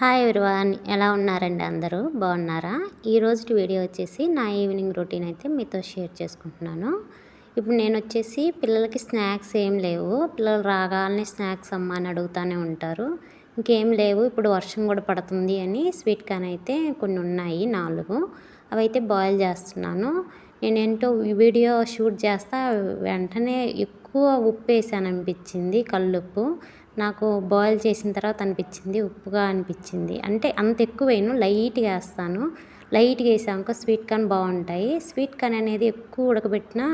Hi everyone ఎలా ఉన్నారండి అందరూ? బాగున్నారా? ఈరోజు వీడియో వచ్చేసి నా ఈవినింగ్ రొటీన్ అయితే మీతో షేర్ చేసుకుంటున్నాను. ఇప్పుడు నేను వచ్చేసి పిల్లలకి స్నాక్స్ ఏం లేవు. పిల్లలు రాగాలని స్నాక్స్ అమ్మ అని అడుగుతూనే ఉంటారు. ఇంకేం లేవు. ఇప్పుడు వర్షం కూడా పడుతుంది అని స్వీట్ కార్న్ అయితే కొన్ని ఉన్నాయి నాలుగు. అవి అయితే బాయిల్ చేస్తున్నాను. నేనేంటో వీడియో షూట్ చేస్తా వెంటనే ఎక్కువ ఉప్పు వేసాను అనిపించింది కల్లుప్పు నాకు బాయిల్ చేసిన తర్వాత అనిపించింది ఉప్పుగా అనిపించింది. అంటే అంత ఎక్కువ వేయను లైట్గా వేస్తాను. లైట్గా వేసాక స్వీట్ కార్న్ బాగుంటాయి. స్వీట్ కార్న్ అనేది ఎక్కువ ఉడకబెట్టినా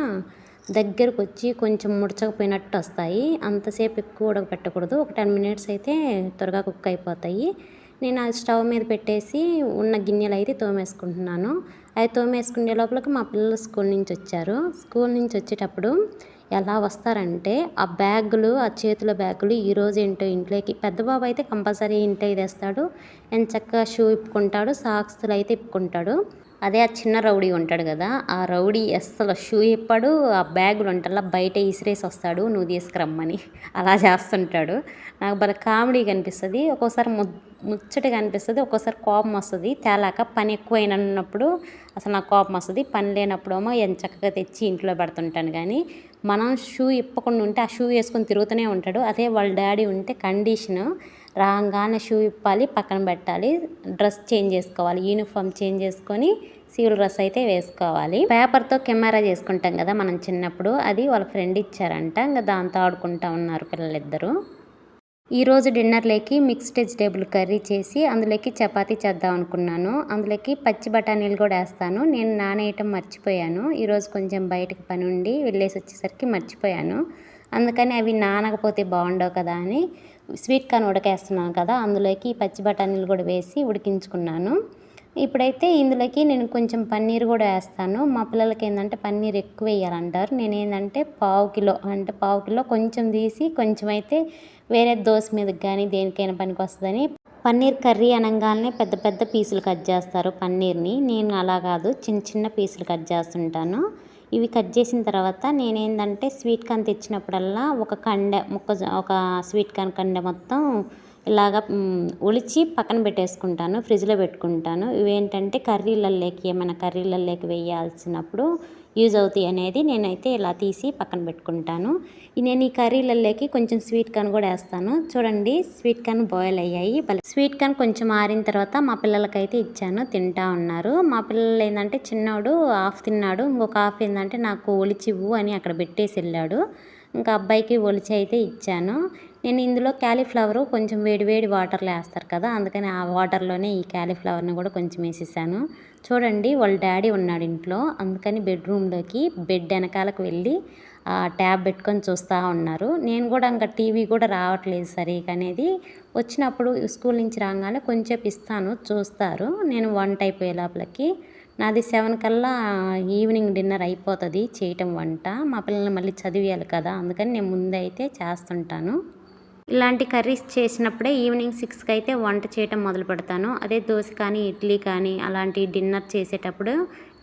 దగ్గరకు వచ్చి కొంచెం ముడచకపోయినట్టు వస్తాయి. అంతసేపు ఎక్కువ ఉడకబెట్టకూడదు. ఒక టెన్ మినిట్స్ అయితే త్వరగా కుక్ అయిపోతాయి. నేను ఆ స్టవ్ మీద పెట్టేసి ఉన్న గిన్నెలు అయితే తోమేసుకుంటున్నాను. అవి తోమేసుకునే లోపలికి మా పిల్లలు స్కూల్ నుంచి వచ్చారు. స్కూల్ నుంచి వచ్చేటప్పుడు ఎలా వస్తారంటే ఆ బ్యాగులు ఆ చేతుల బ్యాగులు ఈరోజు ఏంటో ఇంట్లోకి పెద్ద బాబు అయితే కంపల్సరీ ఇంట్లోకి తెస్తాడు చక్కగా షూ ఇప్పుకుంటాడు సాక్స్లు అయితే ఇప్పుకుంటాడు. అదే ఆ చిన్న రౌడీ ఉంటాడు కదా ఆ రౌడీ అస్సలు షూ ఇప్పాడు ఆ బ్యాగులు ఉంటల్లా బయట ఇసిరేసి వస్తాడు నువ్వు తీసుకురమ్మని. అలా చేస్తుంటాడు. నాకు భలే కామెడీ కనిపిస్తుంది. ఒక్కోసారి ము ముచ్చటగా అనిపిస్తుంది ఒక్కోసారి కోపం వస్తుంది. తేలాక పని ఎక్కువైనప్పుడు అసలు నాకు కోపం వస్తుంది. పని లేనప్పుడు ఏమో ఎంత చక్కగా తెచ్చి ఇంట్లో పెడుతుంటాను కానీ మనం షూ ఇప్పకుండా ఉంటే ఆ షూ వేసుకొని తిరుగుతూనే ఉంటాడు. అదే వాళ్ళ డాడీ ఉంటే కండిషను. రాగానే షూ ఇప్పాలి పక్కన పెట్టాలి. డ్రెస్ చేంజ్ చేసుకోవాలి. యూనిఫామ్ చేంజ్ చేసుకొని సివిల్ డ్రెస్ అయితే వేసుకోవాలి. పేపర్తో కెమెరా చేసుకుంటాం కదా మనం చిన్నప్పుడు. అది వాళ్ళ ఫ్రెండ్ ఇచ్చారంట. ఇంకా దాంతో ఆడుకుంటా ఉన్నారు పిల్లలిద్దరూ. ఈరోజు డిన్నర్లోకి మిక్స్డ్ వెజిటేబుల్ కర్రీ చేసి అందులోకి చపాతీ చేద్దాం అనుకున్నాను. అందులోకి పచ్చి బఠానీలు కూడా వేస్తాను. నేను నానేయటం మర్చిపోయాను. ఈరోజు కొంచెం బయటకు పని ఉండి వెళ్ళేసి వచ్చేసరికి మర్చిపోయాను. అందుకని అవి నానకపోతే బాగుండవు కదా అని స్వీట్ కార్న్ ఉడకేస్తున్నాను కదా అందులోకి పచ్చి బఠానీలు కూడా వేసి ఉడికించుకున్నాను. ఇప్పుడైతే ఇందులోకి నేను కొంచెం పన్నీర్ కూడా వేస్తాను. మా పిల్లలకి ఏంటంటే పన్నీర్ ఎక్కువ వేయాలంటారు. నేను ఏంటంటే పావు కిలో అంటే పావు కిలో కొంచెం తీసి కొంచెం అయితే వేరే దోశ మీదకి కానీ దేనికైనా పనికి వస్తుందని పన్నీర్ కర్రీ అనగానే పెద్ద పెద్ద పీసులు కట్ చేస్తారు పన్నీర్ని. నేను అలా కాదు చిన్న చిన్న పీసులు కట్ చేస్తుంటాను. ఇవి కట్ చేసిన తర్వాత నేనేంటంటే స్వీట్ కార్న్ తెచ్చినప్పుడల్లా ఒక కండె ముక్క ఒక స్వీట్ కార్న్ కండె మొత్తం ఇలాగ ఒలిచి పక్కన పెట్టేసుకుంటాను ఫ్రిడ్జ్లో పెట్టుకుంటాను. ఇవేంటంటే కర్రీలల్లోకి ఏమైనా కర్రీలల్లోకి వేయాల్సినప్పుడు యూజ్ అవుతాయి అనేది నేనైతే ఇలా తీసి పక్కన పెట్టుకుంటాను. నేను ఈ కర్రీలల్లోకి కొంచెం స్వీట్ కార్న్ కూడా వేస్తాను. చూడండి స్వీట్ కార్న్ బాయిల్ అయ్యాయి. స్వీట్ కార్న్ కొంచెం ఆరిన తర్వాత మా పిల్లలకైతే ఇచ్చాను. తింటా ఉన్నారు. మా పిల్లలు ఏంటంటే చిన్నోడు హాఫ్ తిన్నాడు. ఇంకొక హాఫ్ ఏంటంటే నాకు ఒలిచివ్వు అని అక్కడ పెట్టేసి వెళ్ళాడు. ఇంకా అబ్బాయికి ఒలిచి అయితే ఇచ్చాను. నేను ఇందులో క్యాలీఫ్లవరు కొంచెం వేడివేడి వాటర్లో వేస్తారు కదా అందుకని ఆ వాటర్లోనే ఈ క్యాలీఫ్లవర్ని కూడా కొంచెం వేసేసాను. చూడండి వాళ్ళ డాడీ ఉన్నాడు ఇంట్లో అందుకని బెడ్రూమ్లోకి బెడ్ వెనకాలకు వెళ్ళి ఆ ట్యాబ్ పెట్టుకొని చూస్తూ ఉన్నారు. నేను కూడా ఇంకా టీవీ కూడా రావట్లేదు సరిగా అనేది. వచ్చినప్పుడు స్కూల్ నుంచి రాగానే కొంచెం ఇస్తాను చూస్తారు. నేను వంట అయిపోయే లోపలికి. నాది సెవెన్ కల్లా ఈవినింగ్ డిన్నర్ అయిపోతుంది చేయటం వంట. మా పిల్లల్ని మళ్ళీ చదివేయాలి కదా అందుకని నేను ముందైతే చేస్తుంటాను. ఇలాంటి కర్రీస్ చేసినప్పుడే ఈవినింగ్ సిక్స్కి అయితే వంట చేయటం మొదలు పెడతాను. అదే దోశ కానీ ఇడ్లీ కానీ అలాంటి డిన్నర్ చేసేటప్పుడు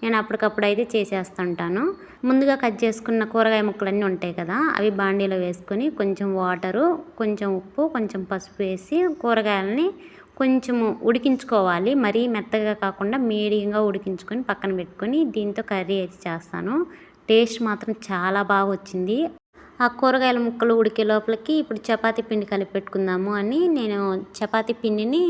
నేను అప్పటికప్పుడు అయితే చేసేస్తుంటాను. ముందుగా కట్ చేసుకున్న కూరగాయ ముక్కలన్నీ ఉంటాయి కదా అవి బాండీలో వేసుకొని కొంచెం వాటరు కొంచెం ఉప్పు కొంచెం పసుపు వేసి కూరగాయలని కొంచెము ఉడికించుకోవాలి. మరీ మెత్తగా కాకుండా మీడియంగా ఉడికించుకొని పక్కన పెట్టుకొని దీంతో కర్రీ అయితే చేస్తాను. టేస్ట్ మాత్రం చాలా బాగా వచ్చింది. ఆ కూరగాయల ముక్కలు ఉడికే లోపలికి ఇప్పుడు చపాతీ పిండి కలిపి పెట్టుకుందాము అని నేను చపాతీ పిండిని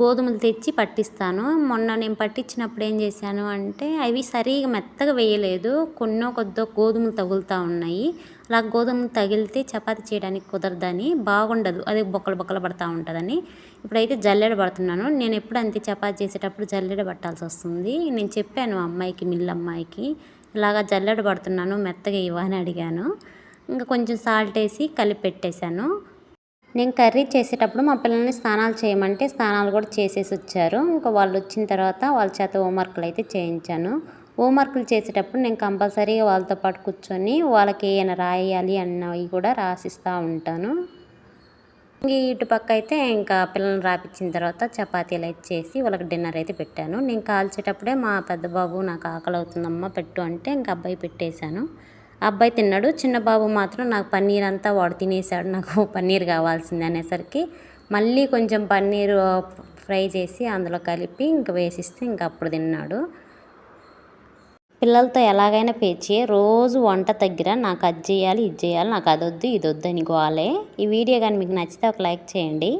గోధుమలు తెచ్చి పట్టిస్తాను. మొన్న నేను పట్టించినప్పుడు ఏం చేశాను అంటే అవి సరిగా మెత్తగా వేయలేదు. కొన్నో కొద్దో గోధుమలు తగులుతూ ఉన్నాయి. అలా గోధుమలు తగిలితే చపాతీ చేయడానికి కుదరదని బాగుండదు. అది బొక్కలు బొక్కలు పడతా ఉంటుందని ఇప్పుడైతే జల్లెడ పడుతున్నాను. నేను ఎప్పుడు అంతే చపాతీ చేసేటప్పుడు జల్లెడ పట్టాల్సి వస్తుంది. నేను చెప్పాను అమ్మాయికి మిల్లు అమ్మాయికి ఇలాగా జల్లెడ పడుతున్నాను మెత్తగా ఇవ్వని అడిగాను. ఇంకా కొంచెం సాల్ట్ వేసి కలిపి పెట్టేశాను నేను కర్రీ చేసేటప్పుడు మా పిల్లల్ని స్నానాలు చేయమంటే స్నానాలు కూడా చేసేసి వచ్చారు. ఇంకా వాళ్ళు వచ్చిన తర్వాత వాళ్ళ చేత హోంవర్క్లు అయితే చేయించాను. హోంవర్క్లు చేసేటప్పుడు నేను కంపల్సరీగా వాళ్ళతో పాటు కూర్చొని వాళ్ళకి ఏమైనా రాయాలి అన్నవి కూడా రాసిస్తూ ఉంటాను. ఇటు పక్క అయితే ఇంకా పిల్లల్ని రాపించిన తర్వాత చపాతీలు అయితే చేసి వాళ్ళకి డిన్నర్ అయితే పెట్టాను. నేను కాల్చేటప్పుడే మా పెద్ద బాబు నాకు ఆకలి అవుతుందమ్మా పెట్టు అంటే ఇంకా అబ్బాయి పెట్టేశాను. అబ్బాయి తిన్నాడు చిన్న బాబు మాత్రం నాకు పన్నీర్ అంతా వాడు తినేసాడు నాకు పన్నీర్ కావాల్సింది అనేసరికి మళ్ళీ కొంచెం పన్నీరు ఫ్రై చేసి అందులో కలిపి ఇంక వేసిస్తే ఇంక అప్పుడు తిన్నాడు. పిల్లలతో ఎలాగైనా పేచి రోజు వంట దగ్గర నాకు అది చేయాలి ఇది చేయాలి నాకు అది వద్దు ఇది వద్దు అని గోలే. ఈ వీడియో కానీ మీకు నచ్చితే ఒక లైక్ చేయండి.